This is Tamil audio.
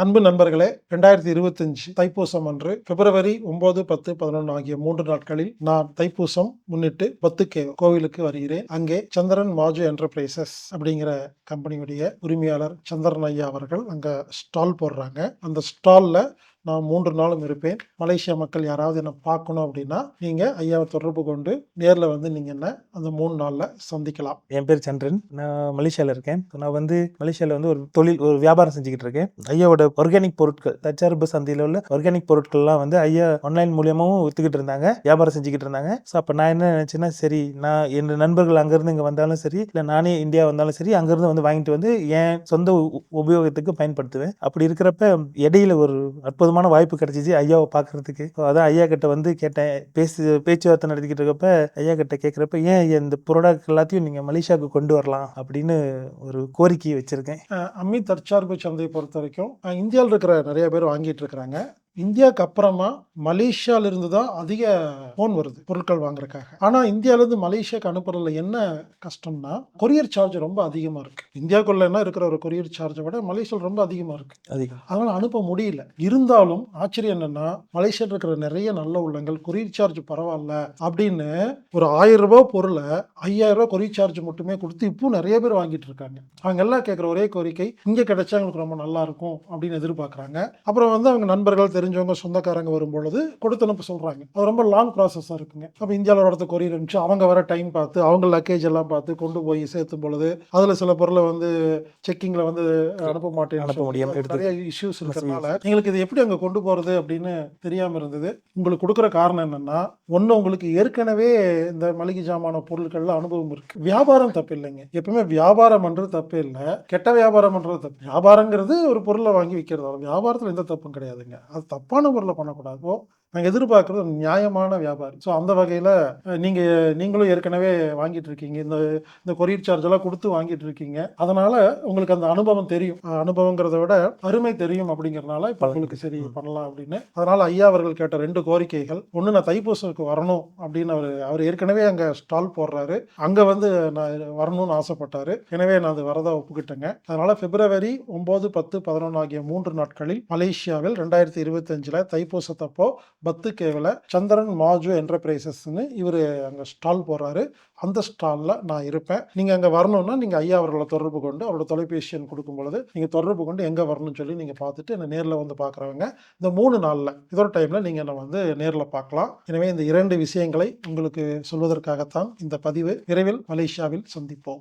அன்பு நண்பர்களே ரெண்டாயிரத்தி இருபத்தஞ்சு தைப்பூசம் அன்று பிப்ரவரி ஒன்பது பத்து பதினொன்று ஆகிய மூன்று நாட்களில் நான் தைப்பூசம் முன்னிட்டு பத்துக்கே கோவிலுக்கு வருகிறேன். அங்கே சந்திரன் மாஜு என்டர்பிரைசஸ் அப்படிங்கிற கம்பெனியுடைய உரிமையாளர் சந்திரன் ஐயா அவர்கள் அங்க ஸ்டால் போடுறாங்க. அந்த ஸ்டால்ல நான் மூன்று நாளும் இருப்பேன். மலேசியா மக்கள் யாராவது என்னை பார்க்கணும் அப்படின்னா நீங்க ஐயாவை தொடர்பு கொண்டு நேர்ல வந்து நீங்க என்ன அந்த மூணு நாள்ல சந்திக்கலாம். என் பேர் சந்திரன். நான் மலேசியாவில் இருக்கேன். நான் வந்து மலேசியாவில் வந்து ஒரு தொழில் ஒரு வியாபாரம் செஞ்சுக்கிட்டு இருக்கேன். ஐயாவோட ஆர்கானிக் பொருட்கள் தச்சார்பு சந்தையில் உள்ள ஆர்கானிக் பொருட்கள்லாம் வந்து ஐயா ஆன்லைன் மூலியமாகவும் வித்துக்கிட்டு இருந்தாங்க. வியாபாரம் செஞ்சுக்கிட்டு இருந்தாங்க. ஸோ அப்போ நான் என்ன நினச்சேன்னா சரி நான் என் நண்பர்கள் அங்கேருந்து இங்கே வந்தாலும் சரி இல்லை நானே இந்தியா வந்தாலும் சரி அங்கேருந்து வந்து வாங்கிட்டு வந்து என் சொந்த உ- உபயோகத்துக்கு பயன்படுத்துவேன். அப்படி இருக்கிறப்ப இடையில ஒரு அற்புதமான வாய்ப்பு கிடைச்சிச்சு ஐயாவை பார்க்கறதுக்கு. ஸோ அதான் ஐயா கிட்ட வந்து கேட்டேன். பேசி பேச்சுவார்த்தை நடத்திக்கிட்டு இருக்கப்ப ஐயா கிட்ட கேட்குறப்ப ஏன் இந்த ப்ராடக்ட் எல்லாத்தையும் நீங்கள் மலேசியாவுக்கு கொண்டு வரலாம்? அப்படின்னு ஒரு கோரிக்கையை வச்சுருக்கேன். அம்மி தற்சார்பு சந்தையை பொறுத்த வரைக்கும் இந்தியாவில் இருக்கிற நிறைய பேர் வாங்கிட்டு இருக்கிறாங்க. இந்தியாவுக்கு அப்புறமா மலேசியால இருந்து தான் அதிக ஃபோன் வருது பொருட்கள் வாங்குறதுக்காக. ஆனா இந்தியால இருந்து மலேசியாவுக்கு அனுப்புறதுல என்ன கஷ்டம்னா கொரியர் சார்ஜ் ரொம்ப அதிகமா இருக்கு. இந்தியாக்குள்ளனா இருக்கிற ஒரு கொரியர் சார்ஜை விட மலேசியாவில் ரொம்ப அதிகமா இருக்கு. அதிகம். அதனால அனுப்ப முடியல. இருந்தாலும் ஆச்சரியம் என்னன்னா மலேசியாவில் இருக்கிற நிறைய நல்ல உள்ளங்கள் கொரியர் சார்ஜ் பரவாயில்ல அப்படின்னு ஒரு ஆயிரம் ரூபாய் பொருளை ஐயாயிரம் ரூபாய் கொரியர் சார்ஜ் மட்டுமே கொடுத்து இப்போ நிறைய பேர் வாங்கிட்டு இருக்காங்க. அவங்க எல்லாம் கேட்குற ஒரே கோரிக்கை இங்கே கிடைச்சா எங்களுக்கு ரொம்ப நல்லா இருக்கும் அப்படின்னு எதிர்பார்க்குறாங்க. அப்புறம் வந்து அவங்க நண்பர்கள் தெரிஞ்சவங்க சொந்தக்காரங்க வரும்பொழுது கொடுத்து அனுப்ப சொல்கிறாங்க அது ரொம்ப லாங் ப்ராசஸாக இருக்குங்க. அப்போ இந்தியாவில் ஒரு இடத்த கொரியர் அனுப்பிச்சு அவங்க வர டைம் பார்த்து அவங்க லக்கேஜ் எல்லாம் பார்த்து கொண்டு போய் சேர்த்தும் பொழுது அதில் சில பொருளை வந்து செக்கிங்கில் வந்து அனுப்ப மாட்டேன் அனுப்ப முடியாம நிறைய இஷ்யூஸ் இருக்கிறதுனால எங்களுக்கு இது எப்படி அங்கே கொண்டு போகிறது அப்படின்னு தெரியாமல் இருந்தது. உங்களுக்கு கொடுக்குற காரணம் என்னன்னா ஒன்று உங்களுக்கு ஏற்கனவே இந்த மளிகை ஜாமான பொருட்கள்ல அனுபவம் இருக்கு. வியாபாரம் தப்பு இல்லைங்க எப்பவுமே வியாபாரம் பண்றது தப்பு இல்லை. கெட்ட வியாபாரம் பண்றது தப்பு. வியாபாரங்கிறது ஒரு பொருளை வாங்கி விற்கிறதால வியாபாரத்தில் எந்த தப்பும் கிடையாதுங்க. அது தப்பான பொருளை பண்ணக்கூடாது. நாங்கள் எதிர்பார்க்குறது நியாயமான வியாபாரி. ஸோ அந்த வகையில் நீங்கள் நீங்களும் ஏற்கனவே வாங்கிட்டு இருக்கீங்க. இந்த இந்த கொரியர் சார்ஜ் எல்லாம் கொடுத்து வாங்கிட்டு இருக்கீங்க. அதனால உங்களுக்கு அந்த அனுபவம் தெரியும். அனுபவங்கிறத விட அருமை தெரியும் அப்படிங்கறதுனால இப்போ உங்களுக்கு சரி பண்ணலாம் அப்படின்னு. அதனால ஐயா அவர்கள் கேட்ட ரெண்டு கோரிக்கைகள். ஒன்று நான் தைப்பூசத்துக்கு வரணும் அப்படின்னு அவர் அவர் ஏற்கனவே அங்கே ஸ்டால் போடுறாரு. அங்கே வந்து நான் வரணும்னு ஆசைப்பட்டாரு. எனவே நான் அது வரதா ஒப்புக்கிட்டேங்க. அதனால பிப்ரவரி ஒன்பது பத்து பதினொன்று ஆகிய மூன்று நாட்களில் மலேசியாவில் ரெண்டாயிரத்தி இருபத்தஞ்சில் தைப்பூசத்தப்போ பத்து கேவல சந்திரன் மாஜு என்டர்பிரைசஸ்னு இவர் அங்கே ஸ்டால் போடுறாரு அந்த ஸ்டாலில் நான் இருப்பேன். நீங்கள் அங்கே வரணும்னா நீங்கள் ஐயா அவர்களை தொடர்பு கொண்டு அவரோட தொலைபேசி எண் கொடுக்கும் பொழுது நீங்கள் தொடர்பு கொண்டு எங்கே வரணும்னு சொல்லி நீங்கள் பார்த்துட்டு என்னை நேரில் வந்து பார்க்குறவங்க இந்த மூணு நாளில். இதோட டைமில் நீங்கள் என்னை வந்து நேரில் பார்க்கலாம். எனவே இந்த இரண்டு விஷயங்களை உங்களுக்கு சொல்வதற்காகத்தான் இந்த பதிவு. விரைவில் மலேசியாவில் சந்திப்போம்.